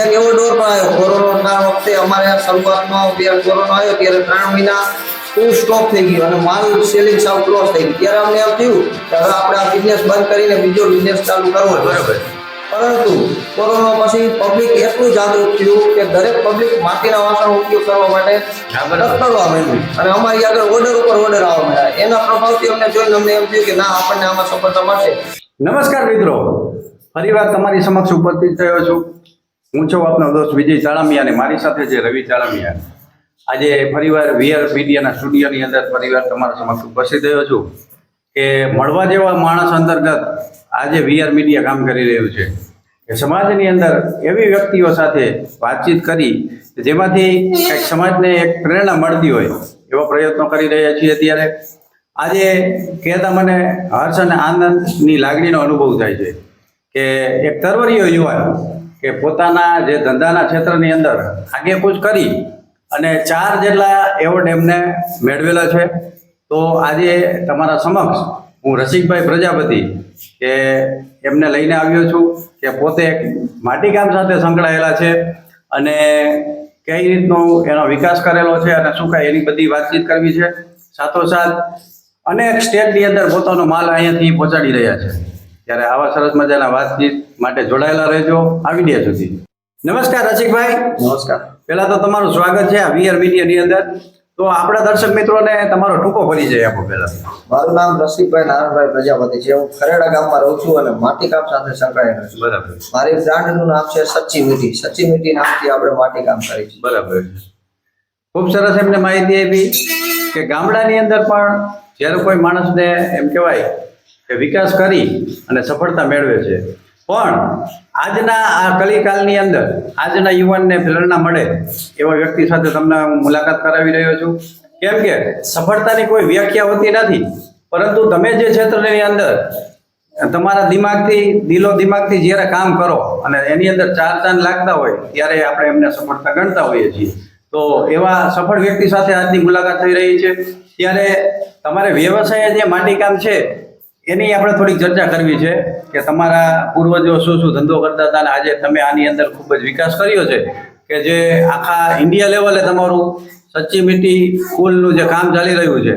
એક એવો દોર પણ આવ્યો કોરોના વખતે અમારે શરૂઆતમાં જ્યારે કોરોના આવ્યો ત્યારે ત્રણ મહિના ફૂલ સ્ટોપ થઈ ગયો અને માલ સેલિંગ સાવ ક્લોઝ થઈ ગયું. ત્યારે અમને એમ થયું કે હવે આપણે આ બિઝનેસ બંધ કરીને બીજો બિઝનેસ ચાલુ કરવો બરાબર. પરંતુ કોરોના પછી પબ્લિક એટલું જાગૃત થયું કે દરેક પબ્લિક માટીના વાસણનો ઉપયોગ કરવા માટે. તત્પરવા માંડ્યું. અને અમારી આગળ ઓર્ડર ઉપર ઓર્ડર આવવા માંડ્યા. એના પ્રભાવથી અમને જોઈને અમને એમ થયું કે ના આપણને આમાં સફળતા મળશે. નમસ્કાર મિત્રો. ફરીવાર તમારી સમક્ષ ઉપસ્થિત થયો છું. હું છું આપનો દોસ્ત વિજય ચાળમિયા અને મારી સાથે છે રવિ ચાળમિયા. આજે ફરીવાર વીઆર મીડિયાના સ્ટુડિયોની અંદર ફરીવાર તમારા સમક્ષ ઉપસ્થિત થયો છું કે મળવા જેવા માણસ અંતર્ગત આજે વીઆર મીડિયા કામ કરી રહ્યું છે. કે સમાજની અંદર એવી વ્યક્તિઓ સાથે વાતચીત કરી જેમાંથી કંઈક સમાજને એક પ્રેરણા મળતી હોય એવા પ્રયત્નો કરી રહ્યા છીએ ત્યારે આજે કહેતા મને હર્ષ અને આનંદની લાગણીનો અનુભવ થાય છે કે એક તરવરીયો યુવાન કે પોતાના જે ધંધાના ક્ષેત્રની અંદર આગેકૂચ કરી અને ચાર જેટલા એવોર્ડ એમને મેળવેલા છે. તો આજે તમારા સમક્ષ હું રસિકભાઈ પ્રજાપતિ કે એમને લઈને આવ્યો છું કે પોતે માટીકામ સાથે સંકળાયેલા છે અને કઈ રીતનો એનો વિકાસ કરેલો છે અને શું કાંઈ એની બધી વાતચીત કરવી છે. સાથોસાથ અનેક સ્ટેટની અંદર પોતાનો માલ અહીંયાથી પહોંચાડી રહ્યા છે. ત્યારે આવા સરસ મજાના વાતચીત માટે જોડાયેલા રહેજો આ વિડીયા સુધી. નમસ્કાર રસિકભાઈ. નમસ્કાર. પહેલા તો તમારું સ્વાગત છે આ વીઆર મીડિયાની અંદર. તો આપણા દર્શક મિત્રોને તમારો ટૂંકો પરિચય આપો પહેલા. મારું નામ રસિકભાઈ નારાયણભાઈ પ્રજાપતિ છે. હું ખરેડા ગામમાં રહું છું અને માટી કામ સાથે સંકળાયેલો છું. બરાબર. મારી બ્રાન્ડનું નામ છે સચ્ચી મીઠી. સચ્ચી મીઠી નામથી આપણે માટીકામ કરીએ છીએ. બરાબર. ખૂબ સરસ એમને માહિતી આપી કે ગામડાની અંદર પણ જ્યારે કોઈ માણસને એમ કહેવાય કે વિકાસ કરી અને સફળતા મેળવે છે. પણ આજના આ કલિકાલની અંદર, આજના યુવાનને પ્રેરણા મળે એવા વ્યક્તિ સાથે તમને હું મુલાકાત કરાવી રહ્યો છું. કેમ કે સફળતાની કોઈ વ્યાખ્યા હોતી નથી, પરંતુ તમે જે ક્ષેત્રની અંદર તમારા દિમાગથી, દિલો દિમાગથી જ્યારે કામ કરો અને એની અંદર ચાર ચાંદ લાગતા હોય, ત્યારે આપણે એમને સફળતા ગણતા હોઈએ છીએ. તો એવા સફળ વ્યક્તિ સાથે આજની મુલાકાત થઈ રહી છે. ત્યારે તમારે વ્યવસાય જે માટીકામ છે એની આપણે થોડીક ચર્ચા કરવી છે કે તમારા પૂર્વજો શું શું ધંધો કરતા હતા અને આજે તમે આની અંદર ખૂબ જ વિકાસ કર્યો છે કે જે આખા ઇન્ડિયા લેવલે તમારું સચ્ચી મીઠી કુલનું જે કામ ચાલી રહ્યું છે.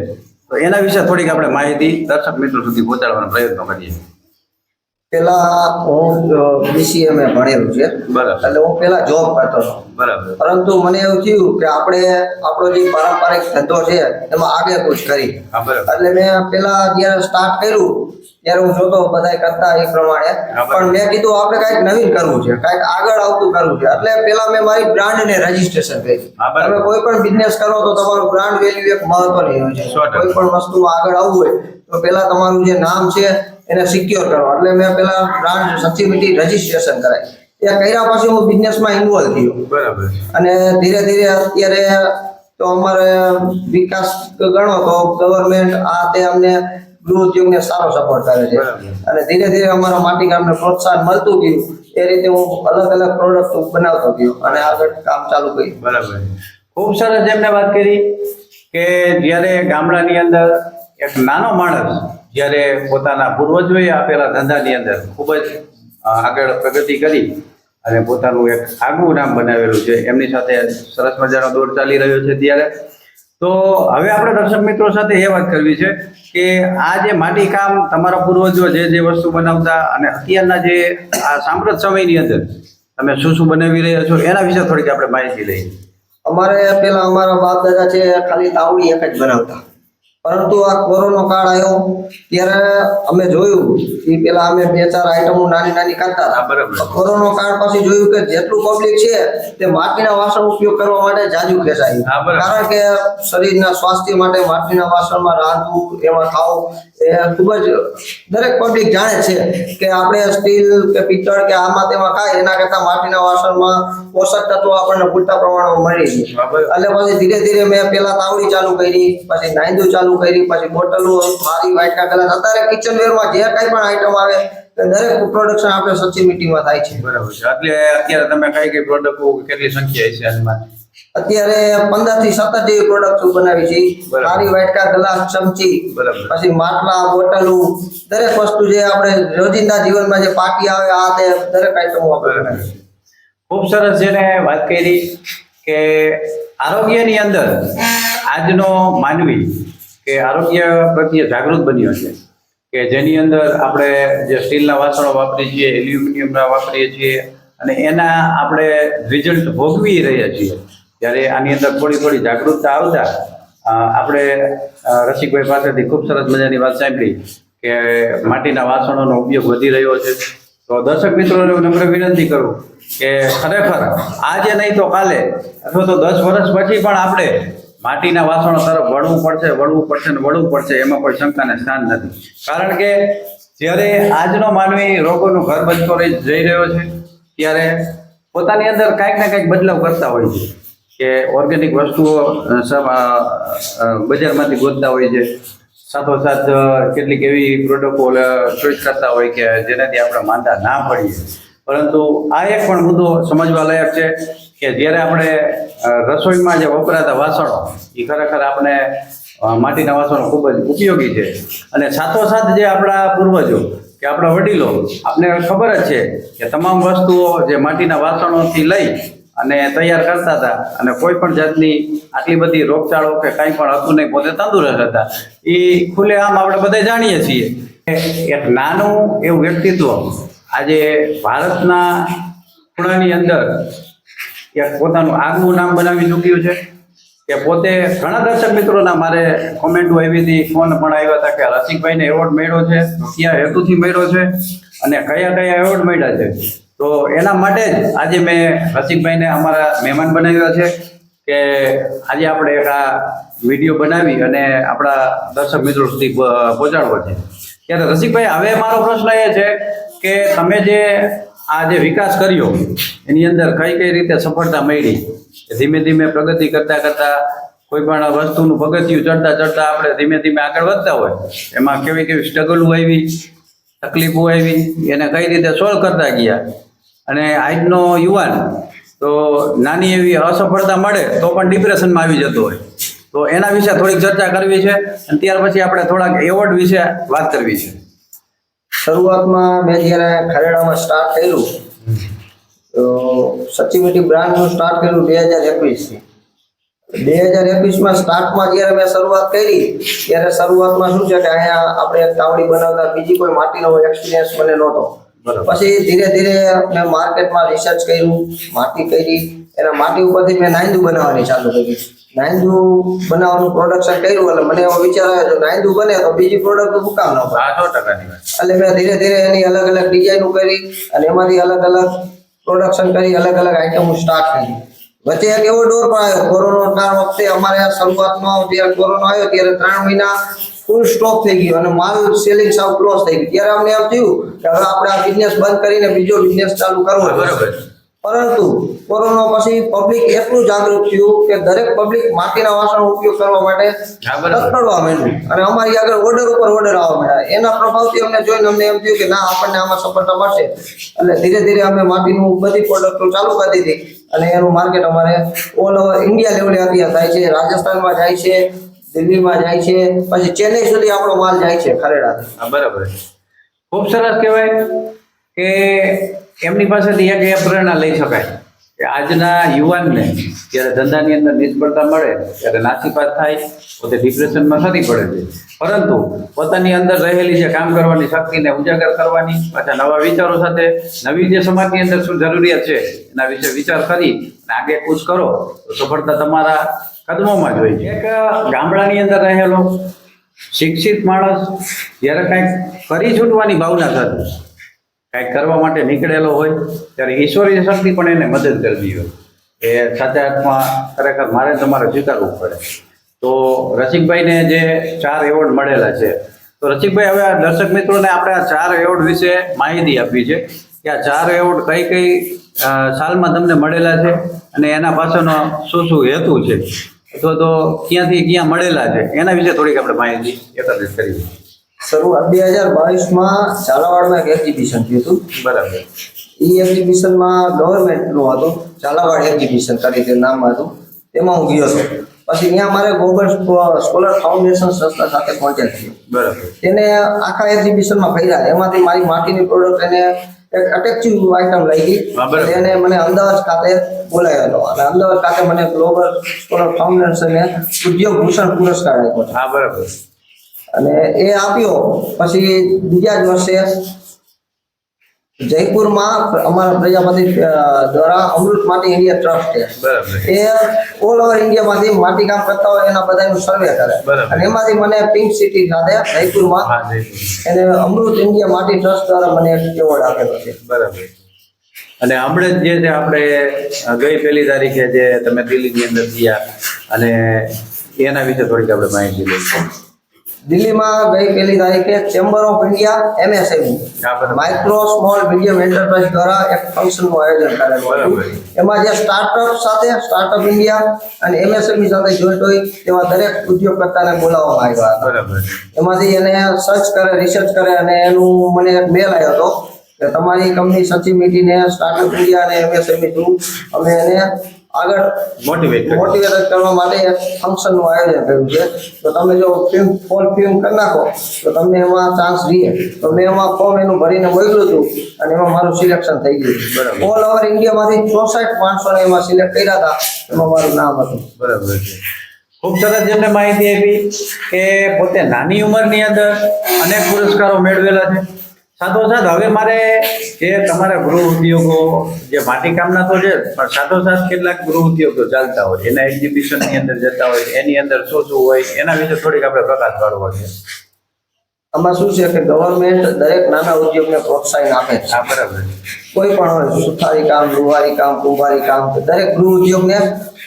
તો એના વિશે થોડીક આપણે માહિતી દર્શક મિત્રો સુધી પહોંચાડવાનો પ્રયત્ન કરીએ. પેલા હું બીસીએ મેં ભણેલું છે. બરાબર. એટલે હું પેલા જોબ કરતો હતો. બરાબર. પરંતુ મને એવું થયું કે આપણે આપણો જે પારંપરિક ધંધો છે એમાં આગે કુછ કરી. એટલે મેં પેલા જયારે સ્ટાર્ટ કર્યું ત્યારે હું જોતો બધા કરતા એ પ્રમાણે. પણ મેં કીધું આપણે કંઈક નવીન કરવું છે કંઈક આગળ આવતું કરવું છે. એટલે પેલા મેં મારી બ્રાન્ડ ને રજીસ્ટ્રેશન કરી. તમે કોઈ પણ બિઝનેસ કરો તો તમારું બ્રાન્ડ વેલ્યુ એક મહત્વની હોય છે. કોઈ પણ વસ્તુ આગળ આવવું હોય તો પેલા તમારું જે નામ છે એને સિક્યોર કરો. એટલે મેં પેલા બ્રાન્ડ સચિવિટી રજીસ્ટ્રેશન કરાય એ કર્યા પછી હું બિઝનેસમાં ઇન્વોલ્વ થયો. બરાબર. અને ધીરે ધીરે અત્યારે તો અમારે વિકાસ ગણો તો ગવર્મેન્ટ આ તે અમને ગૃહ ઉદ્યોગને સારો સપોર્ટ કરે છે. અને ધીરે ધીરે અમારા માટીકામને પ્રોત્સાહન મળતું ગયું. એ રીતે હું અલગ અલગ પ્રોડક્ટ બનાવતો ગયો અને આગળ કામ ચાલુ કર્યું. બરાબર. ખૂબ સરસ એમને વાત કરી કે જ્યારે ગામડાની અંદર એક નાનો માણસ જ્યારે પોતાના પૂર્વજોએ આપેલા ધંધાની અંદર ખૂબ જ આગળ પ્રગતિ કરી અને પોતાનું એક આગવું નામ બનાવેલું છે. એમની સાથે સરસ મજાનો દોર ચાલી રહ્યો છે ત્યારે તો હવે આપણે દર્શક મિત્રો સાથે એ વાત કરવી છે કે આ જે માટીકામ તમારા પૂર્વજો જે જે વસ્તુ બનાવતા અને અત્યારના જે આ સાંપ્રત સમયની અંદર તમે શું શું બનાવી રહ્યા છો એના વિશે થોડીક આપણે માહિતી લઈએ. અમારે પેલા અમારા બાપ દાદા છે, ખાલી તાવડી એક જ બનાવતા. પરંતુ આ કોરોનો કાળ આવ્યો ત્યારે અમે જોયું કે પેલા અમે બે ચાર આઈટમો નાની નાની કરતા હતા. કોરોનો કાળ પછી જોયું કે જેટલું પબ્લિક છે તે માટીના વાસણ ઉપયોગ કરવા માટે જાજુ ખેંચાયું. કારણ કે શરીરના સ્વાસ્થ્ય માટે માટીના વાસણમાં રાંધવું એમાં ખાવું એ ખૂબ જ દરેક પબ્લિક જાણે છે કે આપણે સ્ટીલ કે પિત્તળ કે આમાં તેમાં ખાય એના કરતા માટીના વાસણમાં પોષક તત્વો આપણને પૂરતા પ્રમાણમાં મળી એટલે પછી ધીરે ધીરે મેં પેલા તાવડી ચાલુ કરી પછી નાયદુ ચાલુ કરી પછી બોટલો થાળી વાટકા ગ્લાસ અત્યારે કિચન વેરમાં જે કંઈ પણ આઈટમ આવે દરેક પ્રોડક્શન આપણે સચિન મીટીમાં થાય છે. બરાબર છે. એટલે અત્યારે તમે કઈ કઈ પ્રોડક્ટો કેટલી સંખ્યા છે આમાં અત્યારે પંદરથી સત્તર જેવી પ્રોડક્ટ બનાવી છે. થાળી વાટકા ગ્લાસ ચમચી. પછી માટલા બોટલું દરેક વસ્તુ જે આપણે રોજિંદા જીવનમાં જે પાકી આવે આ તે દરેક આઈટમો આપણે બનાવી ખૂબ સરસ જેને વાત કરી કે આરોગ્યની અંદર આજનો માનવી કે આરોગ્ય પ્રત્યે જાગૃત બન્યો છે કે જેની અંદર આપણે જે સ્ટીલના વાસણો વાપરીએ છીએ એલ્યુમિનિયમના વાપરીએ છીએ અને એના આપણે રિઝલ્ટ ભોગવી રહ્યા છીએ ત્યારે આની અંદર થોડી થોડી જાગૃતતા આવતા આપણે રસિકભાઈ પાસેથી ખૂબ સરસ મજાની વાત સાંભળી કે માટીના વાસણોનો ઉપયોગ વધી રહ્યો છે. તો દર્શક મિત્રોને હું નમ્ર વિનંતી કરું કે ખરેખર આજે નહીં તો કાલે, અથવા તો દસ વર્ષ પછી પણ આપણે માટીના વાસણો તરફ વળવું પડશે વળવું પડશે ને વળવું પડશે, એમાં કોઈ શંકાને સ્થાન નથી. કારણ કે જ્યારે આજનો માનવી રોગોનું ઘર રહી જઈ રહ્યો છે, ત્યારે પોતાની અંદર કાંઈક ને કાંઈક બદલાવ કરતા હોય છે. કે ઓર્ગેનિક વસ્તુઓ બજારમાંથી ગોતતા હોય છે. સાથોસાથ કેટલીક એવી પ્રોડક્ટો ચોઈસ કરતા હોય કે જેનાથી આપણે માંદા ના પડીએ. પરંતુ આ એક પણ મુદ્દો સમજવા લાયક છે કે જ્યારે આપણે રસોઈમાં જે વપરાતા વાસણો, એ ખરેખર આપણે માટીના વાસણો ખૂબ જ ઉપયોગી છે. અને સાથોસાથ જે આપણા પૂર્વજો કે આપણા વડીલો આપણે ખબર જ છે કે તમામ વસ્તુઓ જે માટીના વાસણોથી લઈ અને તૈયાર કરતા હતા. અને કોઈ પણ જાતની આટલી બધી રોગચાળો કે કાંઈ પણ હતું નહીં, પોતે તંદુરસ્ત હતા. એ ખુલ્લે આમ આપણે બધા જાણીએ છીએ. એક નાનું એવું વ્યક્તિત્વ આજે ભારતના ખૂણાની અંદર એક પોતાનું આગવું નામ બનાવી ચૂક્યું છે કે પોતે ઘણા દર્શક મિત્રોના મારે કોમેન્ટો આવી હતી, ફોન પણ આવ્યા હતા કે રસિકભાઈને એવોર્ડ મળ્યો છે, કયા હેતુથી મળ્યો છે અને કયા કયા એવોર્ડ મળ્યા છે. તો એના માટે જ આજે મેં રસિકભાઈને અમારા મહેમાન બનાવ્યા છે કે આજે આપણે એક આ વીડિયો બનાવી અને આપણા દર્શક મિત્રો સુધી પહોંચાડવો છે. ત્યારે રસિકભાઈ, હવે મારો પ્રશ્ન એ છે કે તમે જે આ જે વિકાસ કર્યો, એની અંદર કઈ કઈ રીતે સફળતા મળી? ધીમે ધીમે પ્રગતિ કરતા કરતા કોઈ પણ વસ્તુનું પગથિયું ચડતા ચડતા આપણે ધીમે ધીમે આગળ વધતા હોય. એમાં કેવી કેવી સ્ટ્રગલો આવી? તકલીફો આવી, એને કઈ રીતે સોલ્વ કરતા ગયા? અને આજનો યુવાન, તો નાની એવી અસફળતા મળે તો પણ ડિપ્રેશનમાં આવી જતો હોય. તો એના વિશે થોડીક ચર્ચા કરવી છે, અને ત્યાર પછી આપણે થોડાક એવોર્ડ વિશે વાત કરવી છે. શરૂઆતમાં મેં જ્યારે ખરેડામાં સ્ટાર્ટ કર્યું, તો સચિવિટી બ્રાન્ડનું સ્ટાર્ટ કર્યું બે હજાર એકવીસથી. બે હજાર એકવીસમાં સ્ટાર્ટમાં જ્યારે મેં શરૂઆત કરી ત્યારે શરૂઆતમાં શું છે કે અહીંયા આપણે એક તાવડી બનાવતા બીજી કોઈ માટીનો એક્સપિરિયન્સ મને નહોતો. બરાબર. પછી ધીરે ધીરે મેં માર્કેટમાં રિસર્ચ કર્યું માટી કરી એના માટી ઉપરથી મેં નાયંદુ બનાવવાની ચાલુ કરી. નાયંદુ બનાવવાનું પ્રોડક્શન કર્યું એટલે મને એવો વિચાર આવ્યો જો નાયંદુ બને તો બીજી પ્રોડક્ટ શું કામ ન એટલે મેં ધીરે ધીરે એની અલગ અલગ ડિઝાઇનો કરી અને એમાંથી અલગ અલગ પ્રોડક્શન કરી અલગ અલગ આઈટમો સ્ટાર્ટ કરી. વચ્ચે એક એવો ડોર પણ આવ્યો. કોરોના વખતે અમારે આ શરૂઆતમાં જ્યારે કોરોના આવ્યો ત્યારે ત્રણ મહિના ફૂલ સ્ટોપ થઈ ગયો અને માલ સેલિંગ સાવ ક્લોઝ થઈ ગયું. ત્યારે અમને એમ થયું કે હવે આપણે આ બિઝનેસ બંધ કરીને બીજો બિઝનેસ ચાલુ કરવો બરાબર. પરંતુ કોરોના પછી પબ્લિક એટલું જાગૃત થયું કે દરેક પબ્લિક માટીના વાસણનો ઉપયોગ કરવા માટે તત્પરવા માંડ્યું અને અમારી આગળ ઓર્ડર ઉપર ઓર્ડર આવવા માંડ્યા એના પ્રભાવથી અમને જોઈને અમને એમ થયું કે ના આપણને આમાં સફળતા મળશે. એટલે ધીરે ધીરે અમે માટીનું બધી પ્રોડક્ટો ચાલુ કરી દીધી. અને એનું માર્કેટ અમારે ઓલ ઓવર ઇન્ડિયા લેવલે અત્યારે થાય છે. રાજસ્થાનમાં જાય છે દિલ્હીમાં જાય છે પછી ચેન્નઈ સુધી આપણો માલ જાય છે ખરેડા બરાબર. ખૂબ સરસ કહેવાય કે એમની પાસેથી એક એ પ્રેરણા લઈ શકાય. કે આજના યુવાનને જ્યારે ધંધાની અંદર નિષ્ફળતા મળે, ત્યારે નાસીપાત થાય, પોતે ડિપ્રેશનમાં થતી પડે છે. પરંતુ પોતાની અંદર રહેલી જે કામ કરવાની શક્તિને ઉજાગર કરવાની, પાછા નવા વિચારો સાથે નવી જે સમાજની અંદર શું જરૂરિયાત છે, એના વિશે વિચાર કરી અને આગે કૂચ કરો, તો સફળતા તમારા કદમોમાં જ હોય છે. એક ગામડાની અંદર રહેલો શિક્ષિત માણસ જ્યારે કાંઈક કરી છૂટવાની ભાવના સાથે કાંઈક કરવા માટે નીકળેલો હોય, ત્યારે ઈશ્વરીય શક્તિ પણ એને મદદ કરવી હોય. એ સાચા અર્થમાં ખરેખર મારે તમારે સ્વીકારવું પડે. તો રસિકભાઈને જે ચાર એવોર્ડ મળેલા છે, તો રસિકભાઈ હવે આ દર્શક મિત્રોને આપણે આ ચાર એવોર્ડ વિશે માહિતી આપવી છે કે આ ચાર એવોર્ડ કઈ કઈ સાલમાં તમને મળેલા છે અને એના પાછળનો શું શું હેતુ છે? અથવા તો ક્યાંથી ક્યાં મળેલા છે? એના વિશે થોડીક આપણે માહિતી એકત્રિત કરી શરૂઆત બે હજાર બાવીસમાં ઝાલાવાડમાં એક એક્ઝિબિશન થયું હતું. બરાબર. એ એક્ઝિબિશનમાં ગવર્મેન્ટનું હતું. ઝાલાવાડ એક્ઝિબિશન તરીકે નામ હતું. તેમાં હું ગયો છું. પછી ત્યાં મારે ગોગલ સ્કોલર ફાઉન્ડેશન સંસ્થા સાથે કોન્ટેક્ટ થયો બરાબર. તેને આખા એક્ઝિબિશનમાં ફર્યા એમાંથી મારી માટીની પ્રોડક્ટ એને એક અટેક્ટિવ આઈટમ લઈ ગઈ. એને મને અમદાવાદ ખાતે બોલાવેલો અને અમદાવાદ ખાતે મને ગ્લોબલ સ્કોલર ફાઉન્ડેશને ઉદ્યોગ ભૂષણ પુરસ્કાર આપ્યો હા બરાબર. અને એ આપ્યો. પછી બીજા જ વર્ષે જયપુરમાં અમારા પ્રજાપતિ દ્વારા અમૃત માટી ઇન્ડિયા ટ્રસ્ટ છે. એ ઓલ ઓવર ઇન્ડિયામાંથી માટી કામ કરતા હોય એના બધાનું સર્વે કરે. અને એમાંથી મને પિંક સિટી ખાતે જયપુરમાં એને અમૃત ઇન્ડિયા માટી ટ્રસ્ટ દ્વારા મને એવોર્ડ આપેલો છે. બરાબર. અને હમણાં જ જે છે આપણે ગઈ પહેલી તારીખે જે તમે દિલ્હીની અંદર ગયા અને એના વિશે થોડીક આપણે માહિતી લઈશું. દિલ્હીમાં ગઈ પહેલી તારીખે chamber of India MSME micro small medium enterprise દ્વારા એક ફંક્શનનું આયોજન કરેલું હતું. એમાં જે સ્ટાર્ટઅપ સાથે સ્ટાર્ટઅપ ઇન્ડિયા અને એમએસએમઈ સાથે જોઈન્ટ હોય તેવા દરેક ઉદ્યોગકર્તાને બોલાવવામાં આવ્યા હતા. એમાંથી એને સર્ચ કરે રિસર્ચ કરે અને એનું મને એક મેલ આવ્યો હતો કે તમારી કંપની સચિવ મીટીને સ્ટાર્ટઅપ ઇન્ડિયા અને એમએસએમઈ થ્રુ અમે એને આગળ મોટિવેટ મોટિવેટ કરવા માટે ફંક્શનનું આયોજન કર્યું છે. તો તમે જો ફિલ્મ ફોલ ફિલ્મ કરી નાખો તો તમને એમાં ચાન્સ રહીએ તો મેં એમાં ફોર્મ એનું ભરીને મોકલ્યું હતું અને એમાં મારું સિલેક્શન થઈ ગયું. બરાબર. ઓલ ઓવર ઇન્ડિયામાંથી ચોસઠ માણસોને એમાં સિલેક્ટ કર્યા હતા. એમાં મારું નામ હતું. બરાબર છે. ખૂબ સરસ જેમને માહિતી આપી કે પોતે નાની ઉંમરની અંદર અનેક પુરસ્કારો મેળવેલા છે. સાથોસાથ હવે મારે જે તમારા ગૃહ ઉદ્યોગો જે માટીકામના તો છે પણ સાથોસાથ કેટલાક ગૃહ ઉદ્યોગો ચાલતા હોય. એના એક્ઝિબિશનની અંદર જતા હોય એની અંદર શું શું હોય એના વિશે થોડીક આપણે પ્રકાશ પાડવો છે. આમાં શું છે કે ગવર્મેન્ટ દરેક નાના ઉદ્યોગને પ્રોત્સાહન આપે છે. બરાબર. કોઈ પણ હોય સુથારી કામ લુહારી કામ કુંભારી કામ દરેક ગૃહ ઉદ્યોગને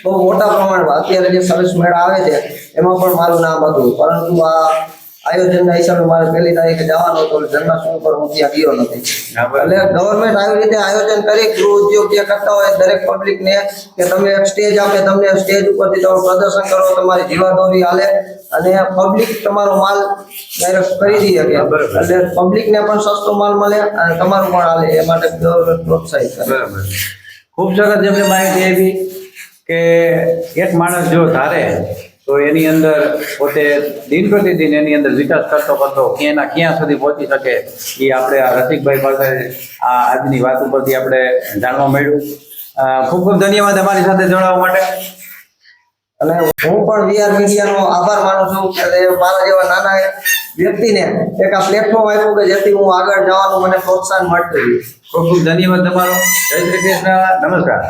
બહુ મોટા પ્રમાણમાં અત્યારે જે સરસ મેળા આવે છે એમાં પણ મારું નામ હતું. પરંતુ આ આયોજનના હિસાબે મારે પહેલી તારીખે જવાનું હતું જન્માષ્ટમી પર હું ત્યાં ગયો નથી. એટલે ગવર્મેન્ટ આવી રીતે આયોજન કરી ગૃહ ઉદ્યોગ જે કરતા હોય દરેક પબ્લિકને કે તમે એક સ્ટેજ આપે તમને સ્ટેજ ઉપરથી તમે પ્રદર્શન કરો તમારી જીવાદોરી હાલે અને પબ્લિક તમારો માલ ડાયરેક્ટ ખરીદી શકે. એટલે પબ્લિકને પણ સસ્તો માલ મળે અને તમારું પણ હાલે એ માટે ગવર્મેન્ટ પ્રોત્સાહિત કરે. બરાબર. ખૂબ સરસ જેમને માહિતી આપી કે એક માણસ જો ધારે તો એની અંદર પોતે દિન પ્રતિદિન એની અંદર વિકાસ કરતો કરતો ક્યાંના ક્યાં સુધી પહોંચી શકે એ આપણે આ રસિકભાઈ પાસે આ આજની વાત ઉપરથી આપણે જાણવા મળ્યું. ખૂબ ખૂબ ધન્યવાદ અમારી સાથે જોડાવા માટે. અને હું પણ વીઆર મીડિયાનો આભાર માનું છું કે મારા જેવા નાના વ્યક્તિને એક આ પ્લેટફોર્મ આપ્યું કે જેથી હું આગળ જવાનું મને પ્રોત્સાહન મળતું ખૂબ ખૂબ ધન્યવાદ તમારો. જય શ્રી કૃષ્ણ. નમસ્કાર.